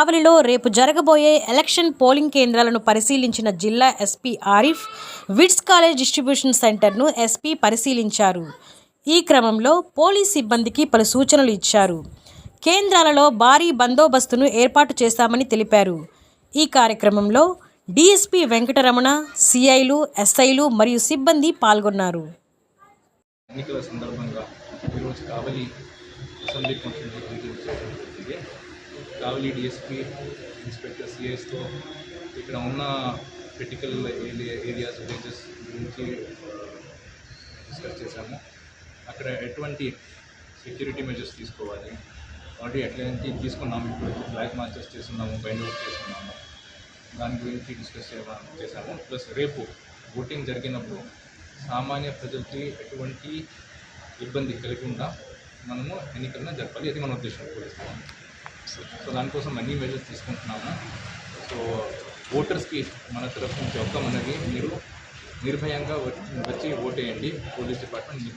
కావలిలో రేపు జరగబోయే ఎలక్షన్ పోలింగ్ కేంద్రాలను పరిశీలించిన జిల్లా ఎస్పీ ఆరిఫ్ విడ్స్ కాలేజ్ డిస్ట్రిబ్యూషన్ సెంటర్ను ఎస్పీ పరిశీలించారు. ఈ క్రమంలో పోలీస్ సిబ్బందికి పలు సూచనలు ఇచ్చారు. కేంద్రాలలో భారీ బందోబస్తును ఏర్పాటు చేశామని తెలిపారు. ఈ కార్యక్రమంలో డిఎస్పీ వెంకటరమణ సిఐలు ఎస్ఐలు మరియు సిబ్బంది పాల్గొన్నారు. ఎన్నికల సందర్భంగా ఈరోజు Kavali assembly Kavali DSP inspector సిఎస్తో ఇక్కడ ఉన్న క్రిటికల్ ఏరియా ఏరియాస్ విలేజెస్ గురించి డిస్కస్ చేశాము. అక్కడ ఎటువంటి సెక్యూరిటీ మెజర్స్ తీసుకోవాలి. ఆల్రెడీ ఎట్లాంటి తీసుకున్నాము ఇప్పుడు. ఫ్లాగ్ మార్చెస్ చేస్తున్నాము బైండ్ అవుట్ చేస్తున్నాము. దాని గురించి డిస్కస్ చేయ- చేశాము. ప్లస్ రేపు ఓటింగ్ జరిగినప్పుడు సామాన్య ప్రజలకి ఎటువంటి ఇబ్బంది కలగకుండా మనము ఎన్నికలను జరపాలి. అది మన ఉద్దేశం. పోలీస్ సో దానికోసం అన్ని మెజర్స్ తీసుకుంటున్నాము. సో ఓటర్స్కి మన తరఫు నుంచి ఒక మనవి మీరు నిర్భయంగా వచ్చి వచ్చి ఓటేయండి. పోలీస్ డిపార్ట్మెంట్ మీ